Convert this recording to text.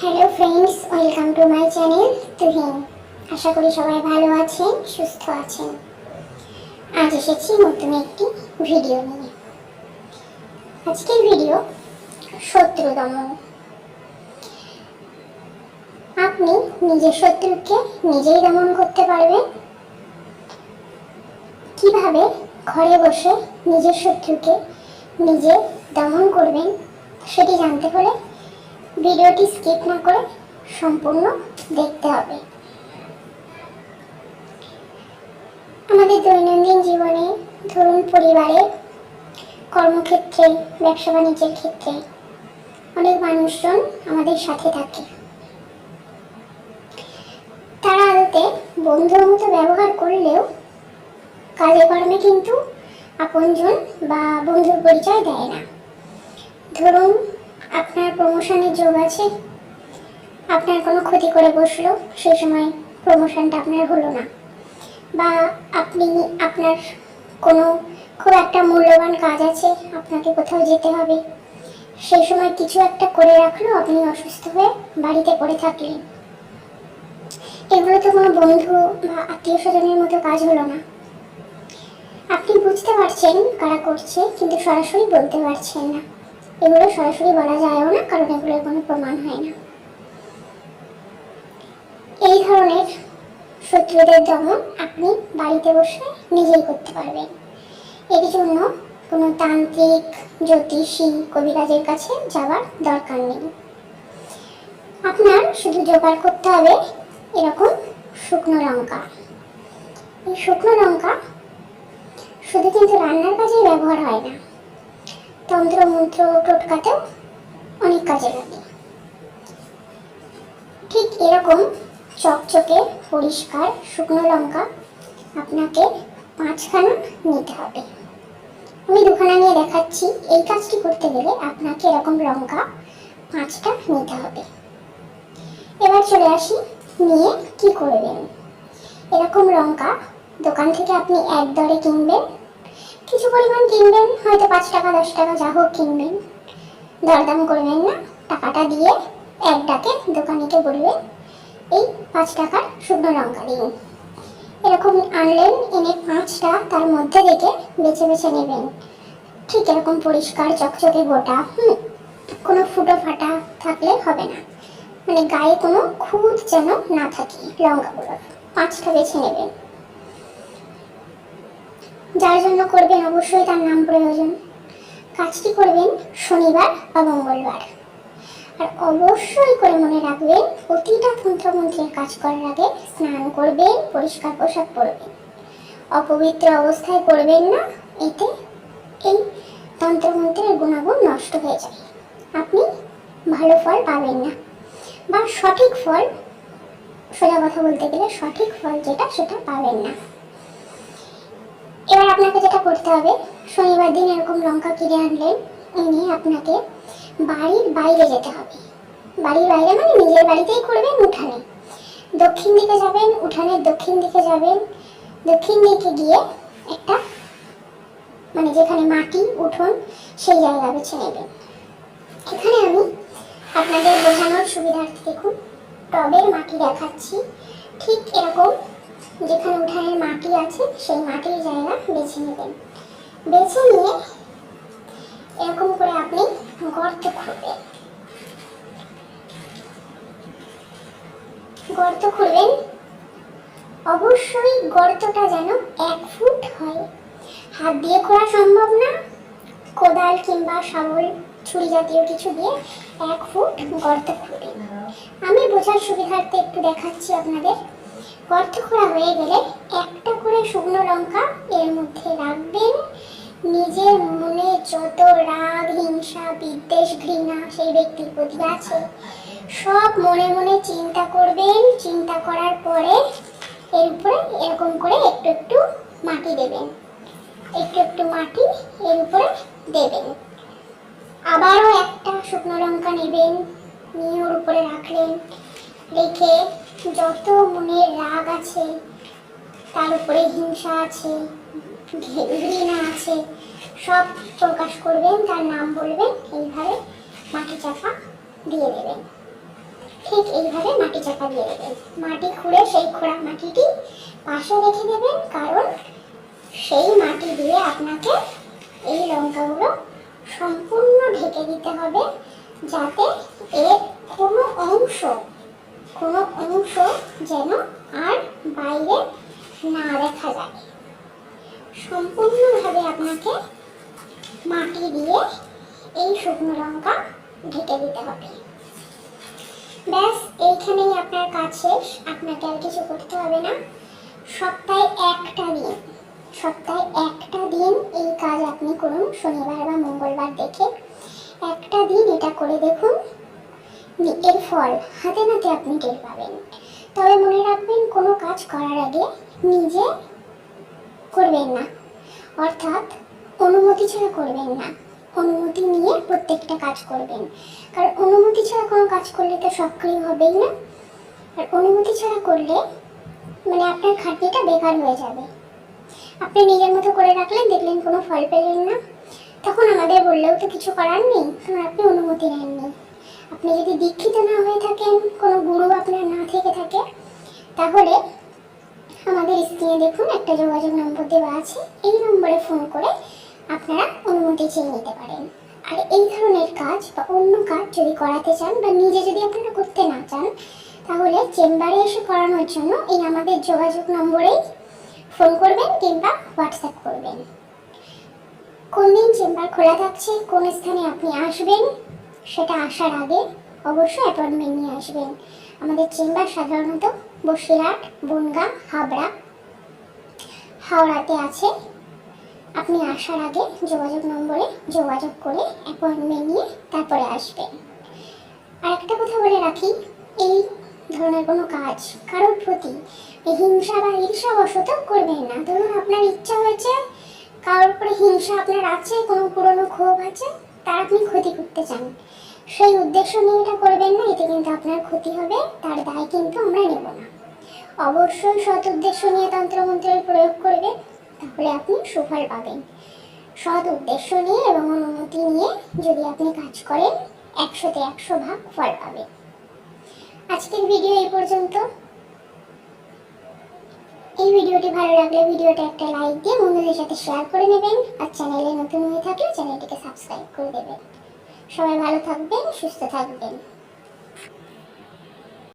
Hello friends welcome to my channel Tuhin আশা করি সবাই ভালো আছেন, সুস্থ আছেন। আজ এসেছি নতুন একটি ভিডিও নিয়ে। আজকের ভিডিও শত্রু দমন আপনি নিজের শত্রুকে নিজেই দমন করতে পারবেন। কীভাবে ঘরে বসে নিজের শত্রুকে নিজে দমন করবেন, সেটি জানতে হলে ভিডিওটি স্কিপ না করে সম্পূর্ণ দেখতে হবে। আমাদের দৈনন্দিন জীবনে ধরুন পরিবারে কর্মক্ষেত্রে, ব্যবসা বাণিজ্যের ক্ষেত্রে অনেক মানুষজন আমাদের সাথে থাকে। তারা আদতে বন্ধুর মতো ব্যবহার করলেও কাজে কর্মে কিন্তু আপনজন বা বন্ধুর পরিচয় দেয় না। ধরুন আপনার প্রমোশনের যোগ আছে? আপনার কোনো ক্ষতি করে বসল? সেই সময় প্রমোশনটা আপনার হলো না। বা আপনি, আপনার কোনো খুব একটা মূল্যবান কাজ আছে, আপনাকে কোথাও যেতে হবে। সেই সময় কিছু একটা করে রাখল, আপনি অসুস্থ হয়ে বাড়িতে পড়ে থাকলেন। এগুলো তো কোনো বন্ধু বা আত্মীয় স্বজনের মতো কাজ হলো না। আপনি বুঝতে পারছেন কারা করছে, কিন্তু সরাসরি বলতে পারছেন না। এগুলো সরাসরি বলা যায়ও না, কারণ এগুলোর কোনো প্রমাণ হয় না। এই ধরনের শত্রুদের দমন আপনি বাড়িতে বসে নিজেই করতে পারবেন। এর জন্য কোনো তান্ত্রিক, জ্যোতিষী, কবিরাজের কাছে যাওয়ার দরকার নেই। আপনার শুধু জোগাড় করতে হবে এরকম শুকনো লঙ্কা। এই শুকনো লঙ্কা শুধু কিন্তু রান্নার কাজেই ব্যবহার হয় না। তন্ত্র মন্ত্র টোটকাতেও অনেক কাজে লাগে। ঠিক এরকম চকচকে, পরিষ্কার, শুকনো লঙ্কা আপনাকে পাঁচখানা নিতে হবে। আমি দুখানা নিয়ে দেখাচ্ছি। এই কাজটি করতে গেলে আপনাকে এরকম লঙ্কা পাঁচটা নিতে হবে। এবার চলে আসি নিয়ে কি করবেন। এরকম লঙ্কা দোকান থেকে আপনি এক দরে কিনবেন। কিছু পরিমাণ কিনবেন, হয়তো পাঁচ টাকা, দশ টাকা, যা হোক কিনবেন। দরদাম করবেন না, টাকাটা দিয়ে এক ডাকে দোকানিকে বলবেন, এই পাঁচ টাকার শুকনো লঙ্কা দিন। এরকম আনলেন, এনে পাঁচটা তার মধ্যে থেকে বেছে বেছে নেবেন। ঠিক এরকম পরিষ্কার চকচকে গোটা, হুম, কোনো ফুটো ফাটা থাকলে হবে না। মানে গায়ে কোনো খুঁত যেন না থাকে লঙ্কাগুলোর। পাঁচটা বেছে নেবেন। যার জন্য করবেন অবশ্যই তার নাম প্রয়োজন। কাজটি করবেন শনিবার বা মঙ্গলবার। আর অবশ্যই করে মনে রাখবেন, প্রতিটা তন্ত্রমন্ত্রের কাজ করার আগে স্নান করবেন, পরিষ্কার পোশাক পরবেন। অপবিত্র অবস্থায় করবেন না, এতে এই তন্ত্রমন্ত্রের গুণাগুণ নষ্ট হয়ে যায়। আপনি ভালো ফল পাবেন না। বা সঠিক ফল, সোজা কথা বলতে গেলে সঠিক ফল যেটা, সেটা পাবেন না। আপনাকে যেটা করতে হবে, শনিবার দিন এরকম লঙ্কা কিনে আনলেন, এনে আপনাকে বাড়ির বাইরে যেতে হবে। বাড়ির বাইরে মানে নিজের বাড়িতেই করবেন উঠানে। দক্ষিণ দিকে যাবেন, উঠানের দক্ষিণ দিকে যাবেন। দক্ষিণ দিকে গিয়ে একটা মানে যেখানে মাটি, উঠোন, সেই জায়গা বেছে নেবেন। এখানে আমি আপনাদের বোঝানোর সুবিধার্থে দেখুন, টবের মাটি দেখাচ্ছি। ঠিক এরকম যেখানে উঠানের মাটি আছে, সেই মাটির জায়গা বেছে নেবেন। বেছে নিয়ে এরকম করে আপনি গর্ত খুঁড়বেন। গর্ত খুঁড়বেন। অবশ্যই গর্তটা যেন এক ফুট হয়। হাত দিয়ে খোঁড়া সম্ভব না। কোদাল কিংবা শাবল, ছুরি জাতীয় কিছু দিয়ে এক ফুট গর্ত খুঁড়বেন। আমি বোঝার সুবিধার্থে একটু দেখাচ্ছি আপনাদের। গর্ত খোঁড়া হয়ে গেলে একটা করে শুকনো লঙ্কা এর মধ্যে রাখবেন। নিজের মনে যত রাগ, হিংসা, বিদ্বেষ, ঘৃণা সেই ব্যক্তির প্রতি আছে, সব মনে মনে চিন্তা করবেন। চিন্তা করার পরে এর উপরে এরকম করে একটু একটু মাটি দেবেন। একটু একটু মাটি এর উপরে দেবেন। আবারও একটা শুকনো লঙ্কা নেবেন, নিয়ে ওর উপরে রাখলেন। রেখে যত মনের রাগ আছে, তার উপরে হিংসা আছে ঘৃণা আছে, সব প্রকাশ করবেন, তার নাম বলবেন, এইভাবে মাটি চাপা দিয়ে দেবেন। ঠিক এইভাবে মাটি চাপা দিয়ে দেবেন। মাটি খুঁড়ে সেই খোঁড়া মাটিটি পাশে রেখে দেবেন, কারণ সেই মাটি দিয়ে আপনাকে এই লঙ্কাগুলো সম্পূর্ণ ঢেকে দিতে হবে, যাতে এর কোনো অংশ কোনো অংশ যেন আর বাইরে না দেখা যায়। সম্পূর্ণভাবে আপনাকে মাটি দিয়ে এই শুকনো লঙ্কা ঢেকে দিতে হবে। ব্যাস, এইখানেই আপনার কাজ শেষ। আপনাকে আর কিছু করতে হবে না। সপ্তাহে একটা দিন, সপ্তাহে একটা দিন এই কাজ আপনি করুন, শনিবার বা মঙ্গলবার দেখে। একটা দিন এটা করে দেখুন এর ফল হাতে নাতে আপনি টের পাবেন। তবে মনে রাখবেন, কোনো কাজ করার আগে নিজে করবেন না। অর্থাৎ অনুমতি ছাড়া করবেন না। অনুমতি নিয়ে প্রত্যেকটা কাজ করবেন। কারণ অনুমতি ছাড়া কোনো কাজ করলে তো সক্রিয় হবেই না। আর অনুমতি ছাড়া করলে মানে আপনার খাটনিটা বেকার হয়ে যাবে। আপনি নিজের মতো করে রাখলেন, দেখলেন কোনো ফল পেলেন না। তখন আমাদের বললেও তো কিছু করার নেই। কারণ আপনি অনুমতি নেননি। আপনি যদি দীক্ষিত না হয়ে থাকেন, কোনো গুরু আপনার না থেকে থাকে, তাহলে আমাদের স্ক্রিনে দেখুন একটা যোগাযোগ নম্বর দেওয়া আছে। এই নম্বরে ফোন করে আপনারা অনুমতি চেয়ে নিতে পারেন। আর এই ধরনের কাজ বা অন্য কাজ যদি করাতে চান বা নিজে যদি আপনারা করতে না চান, তাহলে চেম্বারে এসে করানোর জন্য এই আমাদের যোগাযোগ নম্বরেই ফোন করবেন কিংবা হোয়াটসঅ্যাপ করবেন। কোন দিন চেম্বার খোলা থাকছে, কোন স্থানে আপনি আসবেন সেটা আসার আগে অবশ্যই অ্যাপয়েন্টমেন্ট নিয়ে আসবেন। আমাদের চেম্বার সাধারণত বসিরহাট, বনগাঁ, হাবড়া, হাওড়াতে আছে। আপনি আসার আগে যোগাযোগ নম্বরে যোগাযোগ করে অ্যাপয়েন্টমেন্ট নিয়ে তারপরে আসবেন। আর একটা কথা বলে রাখি, এই ধরনের কোনো কাজ কারোর প্রতি হিংসা বা ঈর্ষা বশত করবেন না। ধরুন আপনার ইচ্ছা হয়েছে, কারোর উপরে হিংসা আপনার আছে, কোনো পুরনো ক্ষোভ আছে? তার আপনি ক্ষতি করতে চান। সেই উদ্দেশ্য নিয়ে এটা করবেন না, এতে কিন্তু আপনার ক্ষতি হবে, তার দায় কিন্তু আমরা নেব না। অবশ্যই সৎ উদ্দেশ্য নিয়ে তন্ত্রমন্ত্রের প্রয়োগ করবেন, তাহলে আপনি সুফল পাবেন। সৎ উদ্দেশ্য নিয়ে এবং অনুমতি নিয়ে যদি আপনি কাজ করেন, একশোতে একশো ভাগ ফল পাবেন। আজকের ভিডিও এই পর্যন্ত। ভিডিওটি ভালো লাগলে ভিডিওটা একটা লাইক দিয়ে বন্ধুদের সাথে শেয়ার করে নেবেন আর চ্যানেলে নতুন হয়ে থাকলে চ্যানেলটিকে সাবস্ক্রাইব করে দেবেন। সবাই ভালো থাকবেন, সুস্থ থাকবেন।